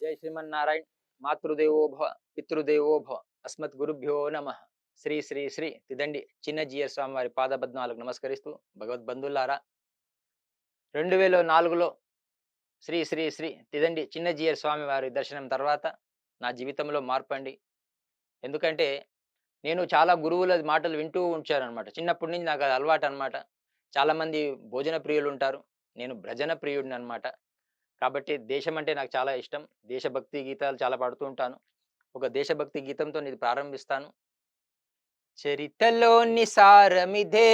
జై శ్రీమన్నారాయణ మాతృదేవో భవ పితృదేవో భవ అస్మత్ గురుభ్యో నమ శ్రీ శ్రీ శ్రీ తిదండి చిన్న జియర్ స్వామి వారి పాదపద్మాలకు నమస్కరిస్తూ భగవద్బంధులారా రెండు వేల నాలుగులో శ్రీ శ్రీ శ్రీ తిదండి చిన్న జియర్ స్వామి వారి దర్శనం తర్వాత నా జీవితంలో మార్పండి ఎందుకంటే నేను చాలా గురువుల మాటలు వింటూ ఉంచారనమాట చిన్నప్పటి నుంచి నాకు అది అలవాటు అనమాట చాలామంది భోజన ప్రియులు ఉంటారు నేను భ్రజన ప్రియుడిని అనమాట కాబట్టి దేశం అంటే నాకు చాలా ఇష్టం. దేశభక్తి గీతాలు చాలా పాడుతూ ఉంటాను. ఒక దేశభక్తి గీతంతో నేను ప్రారంభిస్తాను. చరితలోని సారమిదే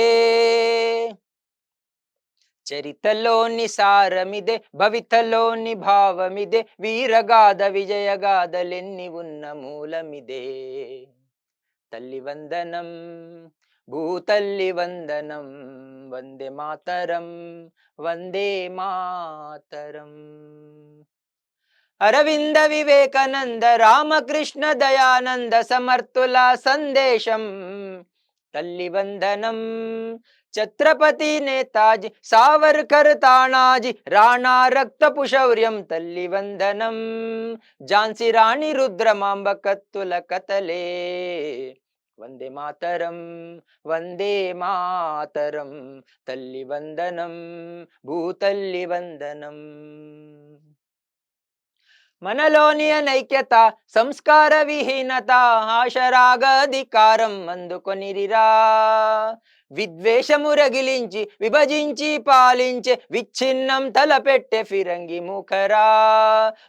చరితలోని సారమిదే భవితలోని భావమిదే వీరగాథ విజయగాథలెన్ని ఉన్న మూలమిదే. తల్లి వందనం భూతల్లి వందనం వందే మాతరం వందే మాతరం. అరవింద వివేకానంద రామకృష్ణ దయానంద సమర్థుల సందేశం తల్లి వందనం ఛత్రపతి నేతాజీ సావర్కర్ తాణాజీ రాణా రక్తపు శౌర్యం తల్లి వందనం ఝాన్సీ రాణి రుద్రమాంబకత్తుల కథలే. వందే మాతరం వందే మాతరం తల్లి వందనం భూతల్లి వందనం. మనలోని అనైక్యత సంస్కార విహీనత ఆశరాగధికారం అందుకొనిరిరా. విద్వేషము రగిలించి విభజించి పాలించే విచ్ఛిన్నం తలపెట్టే ఫిరంగి ముఖరా.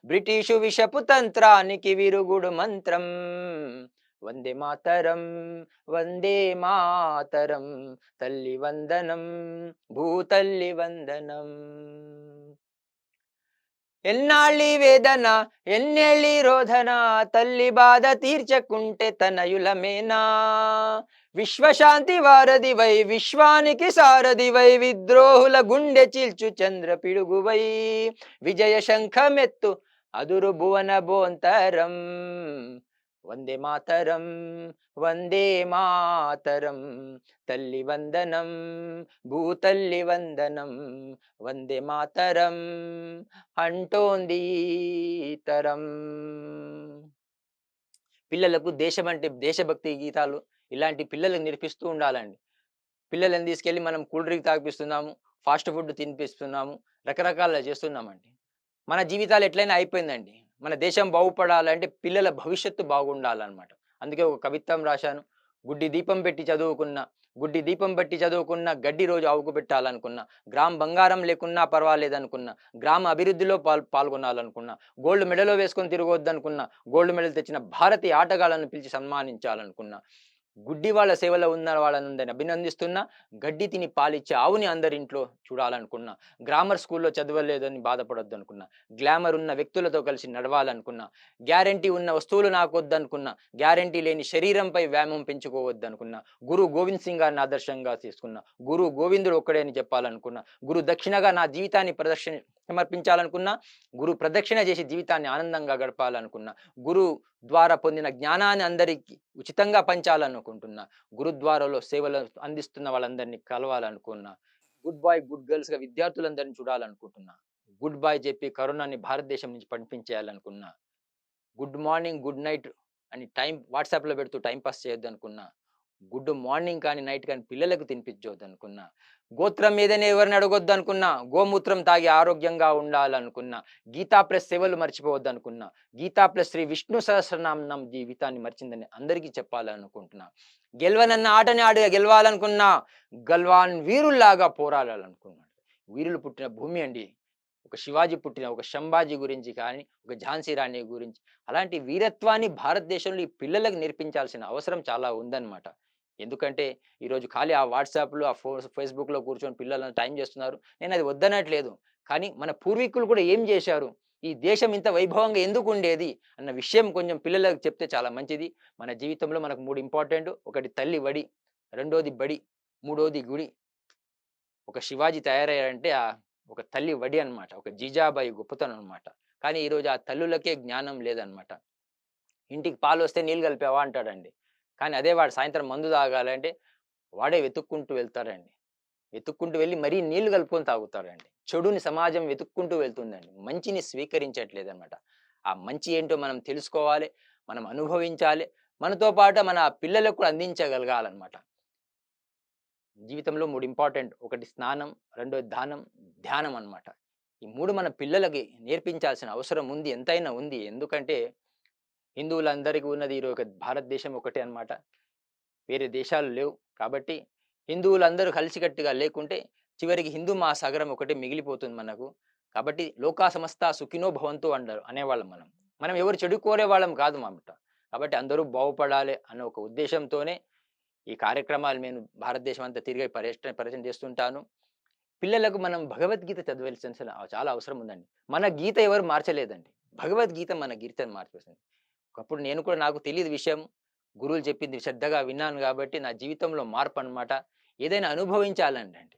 బ్రిటిషు విషపు తంత్రానికి విరుగుడు మంత్రం. వందే మాతరం వందే మాతరం తల్లి వందనం భూతల్లి వందనం. ఎన్నాళ్ళి వేదన ఎన్నెళ్ళి రోధన తల్లి బాధ తీర్చకుంటే తనయులమేనా విశ్వశాంతి వారధివై విశ్వానికి సారథివై విద్రోహుల గుండె చీల్చు చంద్ర పిడుగువై విజయ శంఖమెత్తు అదురు భువన బోంతరం వందే మాతరం వందే మాతరం తల్లి వందనం భూతల్లి వందనం వందే మాతరం అంటోంది తరం. పిల్లలకు దేశం అంటే దేశభక్తి గీతాలు ఇలాంటి పిల్లలకు నేర్పిస్తూ ఉండాలండి. పిల్లలను తీసుకెళ్ళి మనం కూల్ డ్రింక్ తాగిపిస్తున్నాము ఫాస్ట్ ఫుడ్ తినిపిస్తున్నాము రకరకాల చేస్తున్నామండి. మన జీవితాలు ఎట్లయినా అయిపోయిందండి. మన దేశం బాగుపడాలంటే పిల్లల భవిష్యత్తు బాగుండాలన్నమాట. అందుకే ఒక కవిత్వం రాశాను. గుడ్డి దీపం పెట్టి చదువుకున్న గుడ్డి దీపం పెట్టి చదువుకున్న గడ్డి రోజు ఆవుకు పెట్టాలనుకున్నా గ్రామ బంగారం లేకున్నా పర్వాలేదనుకున్నా గ్రామ అభివృద్ధిలో పాల్ పాల్గొనాలనుకున్నా గోల్డ్ మెడలో వేసుకొని తిరగొద్దనుకున్నా గోల్డ్ మెడల్ తెచ్చిన భారతీయ ఆటగాళ్ళను పిలిచి సన్మానించాలనుకున్నా గుడ్డి వాళ్ళ సేవలో ఉన్న వాళ్ళని అభినందిస్తున్నా గడ్డి తిని పాలిచ్చే ఆవుని అందరి ఇంట్లో చూడాలనుకున్నా గ్రామర్ స్కూల్లో చదవలేదని బాధపడొద్దు అనుకున్నా గ్లామర్ ఉన్న వ్యక్తులతో కలిసి నడవాలనుకున్నా గ్యారంటీ ఉన్న వస్తువులు నాకు వద్దనుకున్నా గ్యారంటీ లేని శరీరంపై వ్యాయామం పెంచుకోవద్దు అనుకున్నా గురు గోవింద్ సింగ్ గారిని ఆదర్శంగా తీసుకున్నా గురు గోవిందుడు ఒక్కడే అని చెప్పాలనుకున్నా గురు దక్షిణగా నా జీవితాన్ని ప్రదర్శన సమర్పించాలనుకున్నా గురు ప్రదక్షిణ చేసి జీవితాన్ని ఆనందంగా గడపాలనుకున్నా గురు ద్వారా పొందిన జ్ఞానాన్ని అందరికీ ఉచితంగా పంచాలనుకుంటున్నా గురుద్వారాలో సేవలు అందిస్తున్న వాళ్ళందరినీ కలవాలనుకున్నా గుడ్ బాయ్ గుడ్ గర్ల్స్గా విద్యార్థులందరినీ చూడాలనుకుంటున్నా గుడ్ బాయ్ చెప్పి కరోనాని భారతదేశం నుంచి పంపించేయాలనుకున్నా గుడ్ మార్నింగ్ గుడ్ నైట్ అని టైం వాట్సాప్లో పెడుతూ టైం పాస్ చేయొద్దు అనుకున్నా గుడ్ మార్నింగ్ కానీ నైట్ కానీ పిల్లలకు తినిపించవద్దు అనుకున్నా గోత్రం మీదనే ఎవరిని అడగొద్దు అనుకున్నా గోమూత్రం తాగి ఆరోగ్యంగా ఉండాలనుకున్నా గీతా ప్లస్ సేవలు మర్చిపోవద్దు అనుకున్నా గీతా ప్లస్ శ్రీ విష్ణు సహస్రనామం జీవితాన్ని మర్చిందని అందరికీ చెప్పాలనుకుంటున్నా గెలవనన్న ఆటని ఆడి గెలవాలనుకున్నా గల్వాన్ వీరుల్లాగా పోరాడాలనుకున్నాడు. వీరులు పుట్టిన భూమి అండి. ఒక శివాజీ పుట్టిన ఒక శంభాజీ గురించి కానీ ఒక ఝాన్సీ రాణి గురించి అలాంటి వీరత్వాన్ని భారతదేశంలో ఈ పిల్లలకు నేర్పించాల్సిన అవసరం చాలా ఉందన్నమాట. ఎందుకంటే ఈరోజు ఖాళీ ఆ వాట్సాప్లో ఆ ఫో ఫేస్బుక్లో కూర్చొని పిల్లలను టైం చేస్తున్నారు. నేను అది వద్దనట్లేదు. కానీ మన పూర్వీకులు కూడా ఏం చేశారు? ఈ దేశం ఇంత వైభవంగా ఎందుకు ఉండేది? అన్న విషయం కొంచెం పిల్లలకు చెప్తే చాలా మంచిది. మన జీవితంలో మనకు మూడు ఇంపార్టెంట్. ఒకటి తల్లి వడి రెండోది బడి మూడోది గుడి. ఒక శివాజీ తయారయ్యారంటే ఆ ఒక తల్లి వడి అన్నమాట. ఒక జీజాబాయి గొప్పతనం అనమాట కానీ ఈరోజు ఆ తల్లులకే జ్ఞానం లేదనమాట ఇంటికి పాలు వస్తే నీళ్ళు కలిపావా అంటాడండి. కానీ అదే వాడు సాయంత్రం మందు తాగాలంటే వాడే వెతుక్కుంటూ వెళ్తారండి వెతుక్కుంటూ వెళ్ళి మరీ నీళ్ళు కలుపుకొని తాగుతారండి చెడుని సమాజం వెతుక్కుంటూ వెళ్తుందండి. మంచిని స్వీకరించట్లేదు అనమాట ఆ మంచి ఏంటో మనం తెలుసుకోవాలి మనం అనుభవించాలి మనతో పాటు మన పిల్లలకు కూడా అందించగలగాలన్నమాట. జీవితంలో మూడు ఇంపార్టెంట్. ఒకటి స్నానం రెండోది దానం ధ్యానం అన్నమాట. ఈ మూడు మన పిల్లలకి నేర్పించాల్సిన అవసరం ఉంది ఎంతైనా ఉంది. ఎందుకంటే హిందువులందరికీ ఉన్నది ఈరోజు భారతదేశం ఒకటే అన్నమాట. వేరే దేశాలు లేవు. కాబట్టి హిందువులందరూ కలిసికట్టుగా లేకుంటే చివరికి హిందూ మహాసాగరం ఒకటి మిగిలిపోతుంది మనకు. కాబట్టి లోకా సమస్త సుఖినో భవంతు అంటారు అనేవాళ్ళం మనం. మనం ఎవరు చెడు కోరే వాళ్ళం కాదు మాట కాబట్టి అందరూ బాగుపడాలి అన్న ఒక ఉద్దేశంతోనే ఈ కార్యక్రమాలు నేను భారతదేశం అంతా తిరిగి పర్యటన పరిచయం చేస్తుంటాను. పిల్లలకు మనం భగవద్గీత చదవాల్సిన చాలా అవసరం ఉందండి. మన గీత ఎవరు మార్చలేదండి. భగవద్గీత మన గీతను మార్చేసింది. ఒకప్పుడు నేను కూడా నాకు తెలియదు విషయం. గురువులు చెప్పింది శ్రద్ధగా విన్నాను కాబట్టి నా జీవితంలో మార్పు అన్నమాట ఏదైనా అనుభవించాలండి అండి.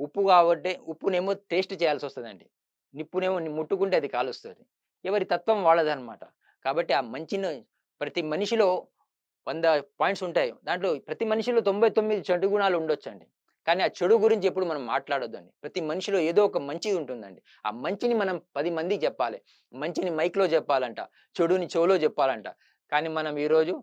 ఉప్పు కాబట్టి ఉప్పునేమో టేస్ట్ చేయాల్సి వస్తుందండి. నిప్పునేమో ముట్టుకుంటే అది కాలుస్తుంది. ఎవరి తత్వం వాళ్ళదనమాట కాబట్టి ఆ మంచిని ప్రతి మనిషిలో వంద పాయింట్స్ ఉంటాయి. దాంట్లో ప్రతి మనిషిలో తొంభై తొమ్మిది చెడు గుణాలు ఉండొచ్చండి. కానీ ఆ చెడు గురించి ఎప్పుడు మనం మాట్లాడొద్దండి. ప్రతి మనిషిలో ఏదో ఒక మంచిది ఉంటుందండి. ఆ మంచిని మనం పది మందికి చెప్పాలి. మంచిని మైక్లో చెప్పాలంట చెడుని చెవులో చెప్పాలంట. కానీ మనం ఈరోజు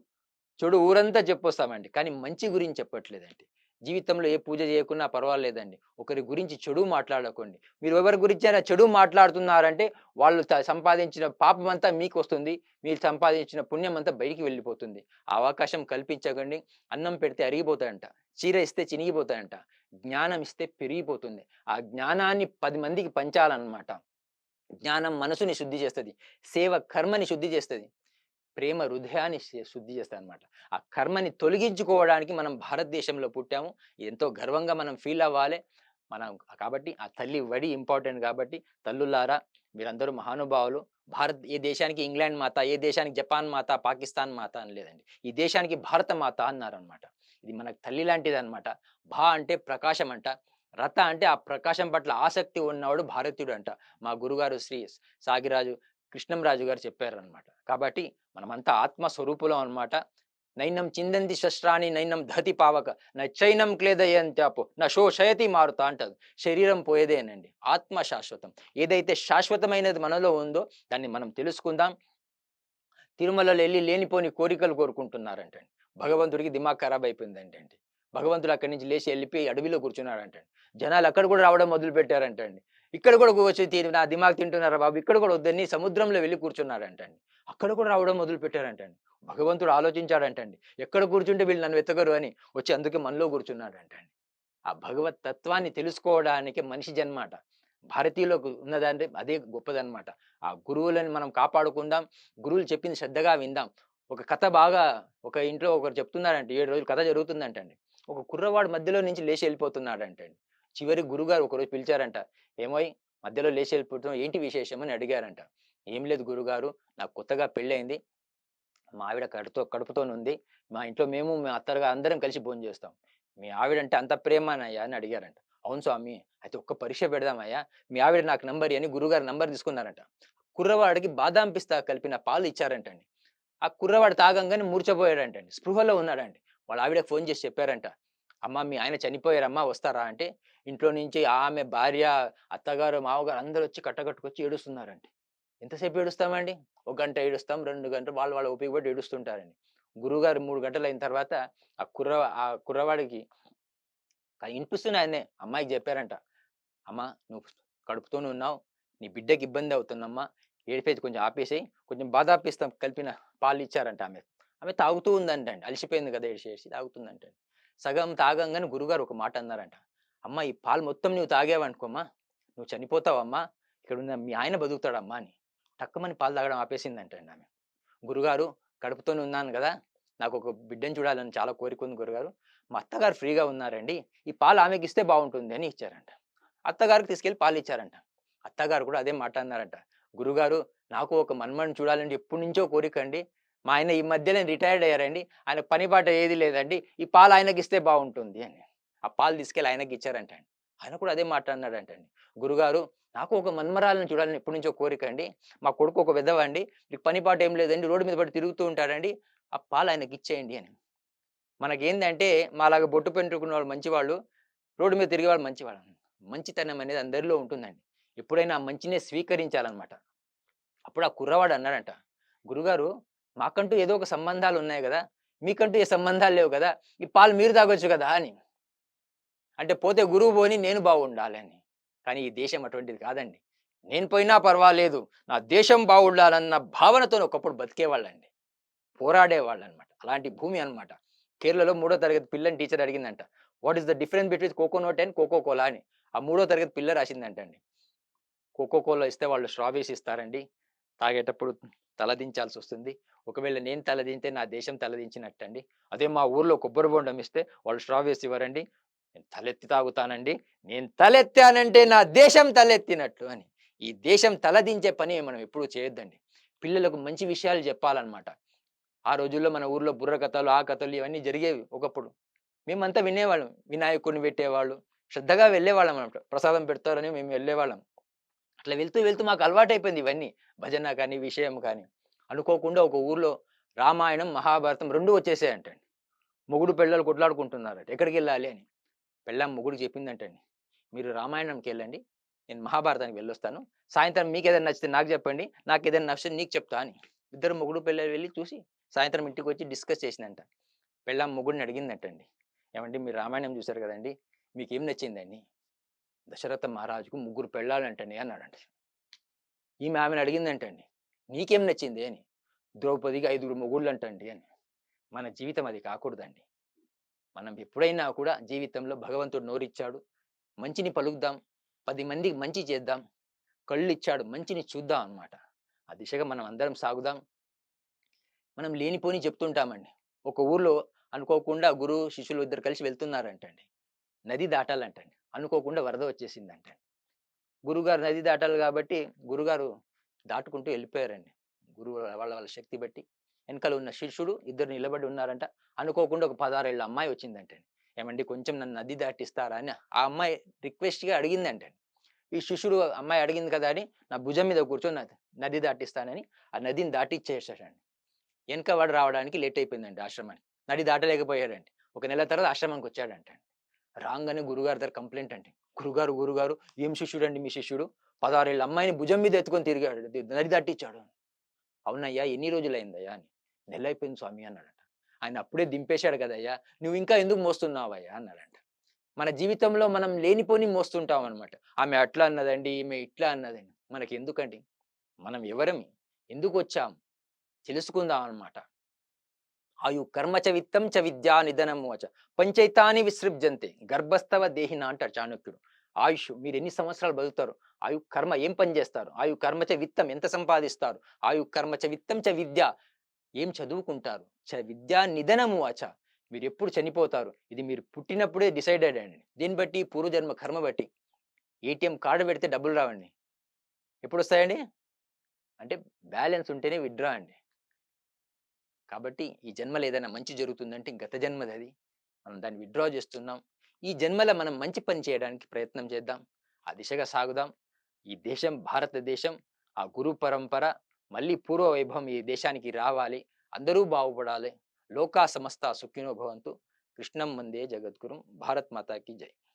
చెడు ఊరంతా చెప్పొస్తామండి. కానీ మంచి గురించి చెప్పట్లేదండి. జీవితంలో ఏ పూజ చేయకున్నా పర్వాలేదండి. ఒకరి గురించి చెడు మాట్లాడకండి. మీరు ఎవరి గురించి అయినా చెడు మాట్లాడుతున్నారంటే వాళ్ళు సంపాదించిన పాపం అంతా మీకు వస్తుంది మీరు సంపాదించిన పుణ్యం అంతా బయటికి వెళ్ళిపోతుంది. ఆ అవకాశం కల్పించకండి. అన్నం పెడితే అరిగిపోతాయంట. చీర ఇస్తే చినిగిపోతాయంట. జ్ఞానం ఇస్తే పెరిగిపోతుంది. ఆ జ్ఞానాన్ని పది మందికి పంచాలన్నమాట. జ్ఞానం మనసుని శుద్ధి చేస్తుంది. సేవ కర్మని శుద్ధి చేస్తుంది. ప్రేమ హృదయాన్ని శుద్ధి చేస్తాయి అనమాట ఆ కర్మని తొలగించుకోవడానికి మనం భారతదేశంలో పుట్టాము. ఎంతో గర్వంగా మనం ఫీల్ అవ్వాలి. మనం కాబట్టి ఆ తల్లి వడి ఇంపార్టెంట్ కాబట్టి తల్లులారా మీరందరూ మహానుభావులు. భారత్ ఏ దేశానికి ఇంగ్లాండ్ మాత ఏ దేశానికి జపాన్ మాత పాకిస్తాన్ మాత అని లేదండి. ఈ దేశానికి భారత మాత అన్నారనమాట ఇది మనకు తల్లి లాంటిది అనమాట భా అంటే ప్రకాశం అంట రథ అంటే ఆ ప్రకాశం పట్ల ఆసక్తి ఉన్నవాడు భారతీయుడు అంట మా గురుగారు శ్రీ సాగిరాజు కృష్ణంరాజు గారు చెప్పారనమాట కాబట్టి మనమంతా ఆత్మ స్వరూపులం అనమాట నైనం చిందంతి శస్త్రాన్ని నైనం ధతి పావక నైనం చైనం క్లేదయంత్యాపో నా శోషయతి మారుతా అంటది. శరీరం పోయేదేనండి. ఆత్మ శాశ్వతం. ఏదైతే శాశ్వతమైనది మనలో ఉందో దాన్ని మనం తెలుసుకుందాం. తిరుమలలో వెళ్ళి లేనిపోని కోరికలు కోరుకుంటున్నారంటండి. భగవంతుడికి దిమాగ్ ఖరాబ్ అయిపోయింది అండి భగవంతుడు అక్కడి నుంచి లేచి వెళ్ళిపోయి అడవిలో కూర్చున్నాడంటండి. జనాలు అక్కడ కూడా రావడం మొదలు పెట్టారంటండి ఇక్కడ కూడా వచ్చి నా దిమాగ్ తింటున్నారా బాబు? ఇక్కడ కూడా వద్దని సముద్రంలో వెళ్ళి కూర్చున్నారంటండి. అక్కడ కూడా రావడం మొదలు పెట్టారంటండి భగవంతుడు ఆలోచించాడంటండి. ఎక్కడ కూర్చుంటే వీళ్ళు నన్ను వెతకరు అని వచ్చి అందుకే మనలో కూర్చున్నాడంటండి. ఆ భగవత్ తత్వాన్ని తెలుసుకోవడానికి మనిషి జన్మాట. భారతీయులకు ఉన్నదంటే అదే గొప్పదనమాట. ఆ గురువులను మనం కాపాడుకుందాం. గురువులు చెప్పింది శ్రద్ధగా విందాం. ఒక కథ బాగా ఒక ఇంట్లో ఒకరు చెప్తున్నారంటే. ఏడు రోజులు కథ జరుగుతుందంటండి. ఒక కుర్రవాడు మధ్యలో నుంచి లేచి వెళ్ళిపోతున్నాడంటండి. చివరి గురుగారు ఒకరోజు పిలిచారంట ఏమోయ్ మధ్యలో లేచి వెళ్ళిపోతున్నాం ఏంటి విశేషం? అని అడిగారంట. ఏం లేదు గురుగారు నాకు కొత్తగా పెళ్ళయింది మా ఆవిడ కడుతో కడుపుతోనుంది మా ఇంట్లో మేము మా అత్తరుగా అందరం కలిసి భోజనం చేస్తాం. మీ ఆవిడ అంటే అంత ప్రేమనయ్యా? అని అడిగారంట. అవును స్వామి అయితే ఒక్క పరీక్ష పెడదామయ్యా మీ ఆవిడ నాకు నంబర్ అని గురుగారు నంబర్ తీసుకున్నారంట. కుర్రవాడికి బాదాం పిస్తా కలిపిన పాలు ఇచ్చారంటండి. ఆ కుర్రవాడు తాగంగానే మూర్చపోయాడంటండి స్పృహలో ఉన్నాడండి. వాళ్ళ ఆవిడకి ఫోన్ చేసి చెప్పారంట అమ్మ మీ ఆయన చనిపోయారమ్మా వస్తారా? అంటే ఇంట్లో నుంచి ఆమె భార్య అత్తగారు మావగారు అందరూ వచ్చి కట్టకట్టుకొచ్చి ఏడుస్తున్నారండి. ఎంతసేపు ఏడుస్తామండి? ఒక గంట ఏడుస్తాం రెండు గంటలు వాళ్ళు వాళ్ళ ఉపయోగపడి ఏడుస్తుంటారండి. గురువుగారు మూడు గంటలు అయిన తర్వాత ఆ కుర్ర ఆ కుర్రవాడికి క- వినిపిస్తున్న ఆయనే అమ్మాయికి చెప్పారంట అమ్మ నువ్వు కడుపుతోనే ఉన్నావు నీ బిడ్డకి ఇబ్బంది అవుతుందమ్మా ఏడిపేది కొంచెం ఆపేసేయి కొంచెం బాధాపిస్తాం కలిపిన పాలు ఇచ్చారంట ఆమె. ఆమె తాగుతూ ఉందంటండి అలసిపోయింది కదా ఏడిచేసి తాగుతుందంటండి. సగం తాగంగానే గురుగారు ఒక మాట అన్నారంట. అమ్మ ఈ పాలు మొత్తం నువ్వు తాగావనుకోమ్మా. నువ్వు చనిపోతావమ్మా. ఇక్కడ ఉన్న మీ ఆయన బతుకుతాడమ్మా అని. టక్కమని పాలు తాగడం ఆపేసిందంటండి ఆమె. గురుగారు కడుపుతోనే ఉన్నాను కదా. నాకు ఒక బిడ్డను చూడాలని చాలా కోరిక ఉంది గురుగారు. మా అత్తగారు ఫ్రీగా ఉన్నారండి. ఈ పాలు ఆమెకి ఇస్తే బాగుంటుంది అని ఇచ్చారంట. అత్తగారికి తీసుకెళ్ళి పాలు ఇచ్చారంట. అత్తగారు కూడా అదే మాట అన్నారంట. గురుగారు నాకు ఒక మన్మని చూడాలంటే ఎప్పటి నుంచో కోరిక అండి. మా ఆయన ఈ మధ్యనే రిటైర్డ్ అయ్యారండి. ఆయన పనిపాట ఏది లేదండి. ఈ పాలు ఆయనకి ఇస్తే బాగుంటుంది అని. ఆ పాలు తీసుకెళ్ళి ఆయనకి ఇచ్చారంట అండి ఆయన కూడా అదే మాట అన్నాడంటండి. గురుగారు నాకు ఒక మన్మరాలను చూడాలని ఎప్పటి నుంచో కోరిక అండి. మా కొడుకు ఒక విధవండి మీకు పని పాట ఏం లేదండి. రోడ్డు మీద పడి తిరుగుతూ ఉంటాడండి ఆ పాలు ఆయనకి ఇచ్చేయండి అని. మనకేందంటే మాలాగా బొట్టు పెట్టుకున్న వాళ్ళు మంచివాళ్ళు రోడ్డు మీద తిరిగే వాళ్ళు మంచివాళ్ళు. మంచితనం అనేది అందరిలో ఉంటుందండి. ఎప్పుడైనా ఆ మంచినే స్వీకరించాలన్నమాట. అప్పుడు ఆ కుర్రవాడు అన్నాడంట గురుగారు మాకంటూ ఏదో ఒక సంబంధాలు ఉన్నాయి కదా మీకంటూ ఏ సంబంధాలు లేవు కదా ఈ పాలు మీరు తాగొచ్చు కదా అని. అంటే పోతే గురువు పోని నేను బాగుండాలని కానీ ఈ దేశం అటువంటిది కాదండి. నేను పోయినా పర్వాలేదు నా దేశం బాగుండాలన్న భావనతో ఒకప్పుడు బతికేవాళ్ళండి. పోరాడేవాళ్ళు అనమాట అలాంటి భూమి అన్నమాట కేరళలో మూడో తరగతి పిల్లని teacher అడిగిందంట what is the difference between coconut and Coca Cola అని. ఆ మూడో తరగతి పిల్ల రాసిందంటండి కోకో కోలా ఇస్తే వాళ్ళు స్ట్రాబెరీస్ ఇస్తారండి తాగేటప్పుడు తలదించాల్సి వస్తుంది ఒకవేళ నేను తలదింటే నా దేశం తలదించినట్టండి. అదే మా ఊర్లో కొబ్బరి బొండం ఇస్తే వాళ్ళు స్ట్రాబెరీస్ ఇవ్వరండి. నేను తలెత్తి తాగుతానండి. నేను తలెత్తానంటే నా దేశం తలెత్తినట్లు అని. ఈ దేశం తలదించే పని మనం ఎప్పుడూ చేయొద్దండి. పిల్లలకు మంచి విషయాలు చెప్పాలన్నమాట. ఆ రోజుల్లో మన ఊర్లో బుర్ర కథలు ఆ కథలు ఇవన్నీ జరిగేవి ఒకప్పుడు. మేమంతా వినేవాళ్ళం. వినాయకుడిని పెట్టేవాళ్ళు. శ్రద్ధగా వెళ్ళేవాళ్ళం అనమాట ప్రసాదం పెడతారని మేము వెళ్ళేవాళ్ళం. అట్లా వెళ్తూ వెళ్తూ మాకు అలవాటైపోయింది ఇవన్నీ. భజన కానీ విషయం కానీ. అనుకోకుండా ఒక ఊర్లో రామాయణం మహాభారతం రెండు వచ్చేసాయంటండి. మొగుడు పెళ్ళలు కొట్లాడుకుంటున్నారట. ఎక్కడికి వెళ్ళాలి అని. పెళ్ళాం మొగుడు చెప్పిందంటండి. మీరు రామాయణంకి వెళ్ళండి. నేను మహాభారతానికి వెళ్ళొస్తాను. సాయంత్రం మీకు ఏదైనా నచ్చితే నాకు చెప్పండి. నాకు ఏదైనా నచ్చితే నీకు చెప్తా అని. ఇద్దరు మొగుడు పిల్లలు వెళ్ళి చూసి సాయంత్రం ఇంటికి వచ్చి డిస్కస్ చేసిందంట పెళ్ళాం మొగుడిని అడిగిందంటండి. ఏమండి మీరు రామాయణం చూశారు కదండి. మీకు ఏం నచ్చిందండి? దశరథ మహారాజుకు ముగ్గురు పెళ్ళాలంటండి అన్నాడంట ఈమె ఆమెను అడిగిందంటండి నీకేం నచ్చింది? అని. ద్రౌపదికి ఐదుగురు మొగుళ్ళు అంటండి అని. మన జీవితం అది కాకూడదండి. మనం ఎప్పుడైనా కూడా జీవితంలో భగవంతుడు నోరిచ్చాడు మంచిని పలుకుదాం పది మందికి మంచి చేద్దాం కళ్ళు ఇచ్చాడు మంచిని చూద్దాం అనమాట ఆ దిశగా మనం అందరం సాగుదాం. మనం లేనిపోని చెప్తుంటామండి. ఒక ఊర్లో అనుకోకుండా గురువు శిష్యులు ఇద్దరు కలిసి వెళ్తున్నారంటండి. నది దాటాలంటండి. అనుకోకుండా వరద వచ్చేసిందంటండి. గురుగారు నది దాటాలి కాబట్టి గురుగారు దాటుకుంటూ వెళ్ళిపోయారండి. గురువు వాళ్ళ వాళ్ళ శక్తి బట్టి. వెనకాల ఉన్న శిష్యుడు ఇద్దరు నిలబడి ఉన్నారంట. అనుకోకుండా ఒక పదహారేళ్ళ అమ్మాయి వచ్చిందంటే ఏమండి కొంచెం నన్ను నది దాటిస్తారా అని ఆ అమ్మాయి రిక్వెస్ట్గా అడిగిందంటే ఈ శిష్యుడు అమ్మాయి అడిగింది కదా అని నా భుజం మీద కూర్చొని నది- దాటిస్తానని ఆ నదిని దాటిచ్చేసాడండి. వెనక వాడు రావడానికి లేట్ అయిపోయిందండి ఆశ్రమానికి. నది దాటలేకపోయాడండి. ఒక నెల తర్వాత ఆశ్రమానికి వచ్చాడంట రాగానే గురుగారి దగ్గర కంప్లైంట్ అంటే గురుగారు గురుగారు ఏం శిష్యుడు అండి మీ శిష్యుడు? పదహారేళ్ళ అమ్మాయిని భుజం మీద ఎత్తుకొని తిరిగాడు నది దాటిచ్చాడు. అవునయ్యా ఎన్ని రోజులైందయ్యా? అని. నెల అయిపోయింది స్వామి అన్నాడట. ఆయన అప్పుడే దింపేశాడు కదయ్యా నువ్వు ఇంకా ఎందుకు మోస్తున్నావయ్యా? అన్నాడంట. మన జీవితంలో మనం లేనిపోని మోస్తుంటాం అనమాట ఆమె అట్లా అన్నదండి ఈమె ఇట్లా అన్నదండి. మనకి ఎందుకండి మనం ఎవరమి? ఎందుకు వచ్చాం తెలుసుకుందాం అన్నమాట. ఆయు కర్మ చ విత్తం చ విద్యా నిధనము అచ. పంచైతాని విసృజ్యంతే. గర్భస్థవ దేహిన అంటారు చాణక్యుడు. ఆయుష్ మీరు ఎన్ని సంవత్సరాలు బతుకుతారు? ఆయు కర్మ ఏం పని చేస్తారు? ఆయు కర్మ విత్తం ఎంత సంపాదిస్తారు? ఆయు కర్మ విత్తం చ విద్య. ఏం చదువుకుంటారు? చ విద్యా నిధనము అచ. మీరు ఎప్పుడు చనిపోతారు? ఇది మీరు పుట్టినప్పుడే డిసైడెడ్ అండి దీన్ని బట్టి పూర్వజన్మ కర్మ బట్టి. ఏటీఎం కార్డు పెడితే డబ్బులు రావండి. ఎప్పుడు వస్తాయండి అంటే బ్యాలెన్స్ ఉంటేనే విత్డ్రా అండి. కాబట్టి ఈ జన్మలో ఏదైనా మంచి జరుగుతుందంటే గత జన్మది అది. మనం దాన్ని విత్డ్రా చేస్తున్నాం. ఈ జన్మలో మనం మంచి పని చేయడానికి ప్రయత్నం చేద్దాం. ఆ దిశగా సాగుదాం. ఈ దేశం భారతదేశం ఆ గురు పరంపర మళ్ళీ పూర్వ వైభవం ఈ దేశానికి రావాలి. అందరూ బాగుపడాలి. లోకా సమస్త సుఖినో భవంతు. కృష్ణం మందే జగద్గురు. భారత్ మాతాకి జై.